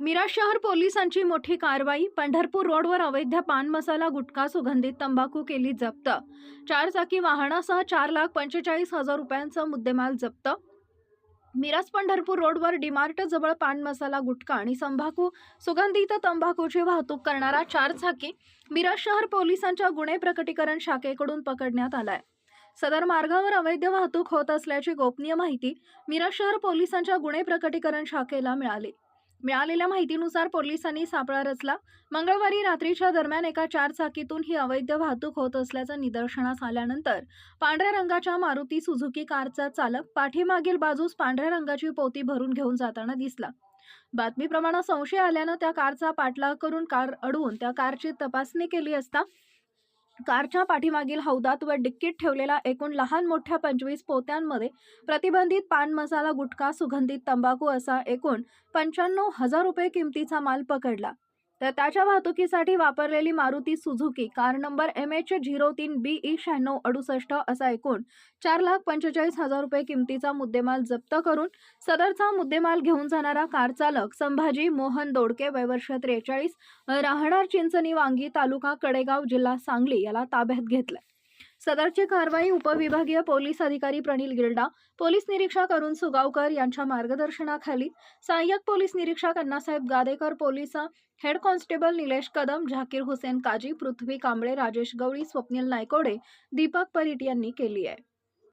मिरा शहर पोलिसांची मोठी कारवाई पंढरपूर रोडवर अवैध पान मसाला गुटखा सुगंधित तंबाखू केली जप्त. चारचाकी वाहनासह चार लाख पंचेचाळीस हजार रुपयांचा मुद्देमाल जप्त. मिरज पंढरपूर रोडवर डीमार्ट जवळ पान मसाला गुटखा आणि तंबाखू सुगंधित तंबाखूची वाहतूक करणारा चारचाकी मिरज शहर पोलिसांच्या गुन्हे प्रकटीकरण शाखेकडून पकडण्यात आलाय. सदर मार्गावर अवैध वाहतूक होत असल्याची गोपनीय माहिती मिरज शहर पोलिसांच्या गुन्हे प्रकटीकरण शाखेला मिळाली. मिळालेल्या माहितीनुसार पोलिसांनी सापळा रचला. मंगळवारी रात्रीच्या दरम्यान एका चार चाकीतून ही अवैध वाहतूक होत असल्याचं निदर्शनास आल्यानंतर पांढऱ्या रंगाच्या मारुती सुझुकी कारचा चालक पाठीमागील बाजूस पांढऱ्या रंगाची पोती भरून घेऊन जाताना दिसला. बातमीप्रमाणे संशय आल्यानं त्या कारचा पाठलाग करून कार अडवून त्या कारची तपासणी केली असता कारच्या पाठीमागील हौदात व डिक्कीत ठेवलेला एकूण लहान मोठ्या पंचवीस पोत्यांमध्ये प्रतिबंधित पान मसाला गुटखा सुगंधित तंबाखू असा एकूण पंच्याण्णव हजार रुपये किमतीचा माल पकडला. तर त्याच्या वाहतुकीसाठी वापरलेली Maruti Suzuki car number M H zero तीन बी ई शहाण्णव अडुसष्ट असा एकूण चार लाख पंचेचाळीस हजार रुपये किमतीचा मुद्देमाल जप्त करून सदरचा मुद्देमाल घेऊन जाणारा कार चालक संभाजी मोहन दोडके वयवर्ष त्रेचाळीस राहणार चिंचणी वांगी तालुका कडेगाव जिल्हा सांगली याला ताब्यात घेतलाय. सदरची कारवाई उपविभागीय पोलीस अधिकारी प्रणिल गिल्डा पोलीस निरीक्षक अरुण सुगावकर यांच्या मार्गदर्शनाखाली सहाय्यक पोलीस निरीक्षक Annasaheb Gadekar police head constable Nilesh Kadam Zakir Hussain Kaji Prithvi Kamble Rajesh Gawali Swapnil Naikode Deepak Parit यांनी केली आहे.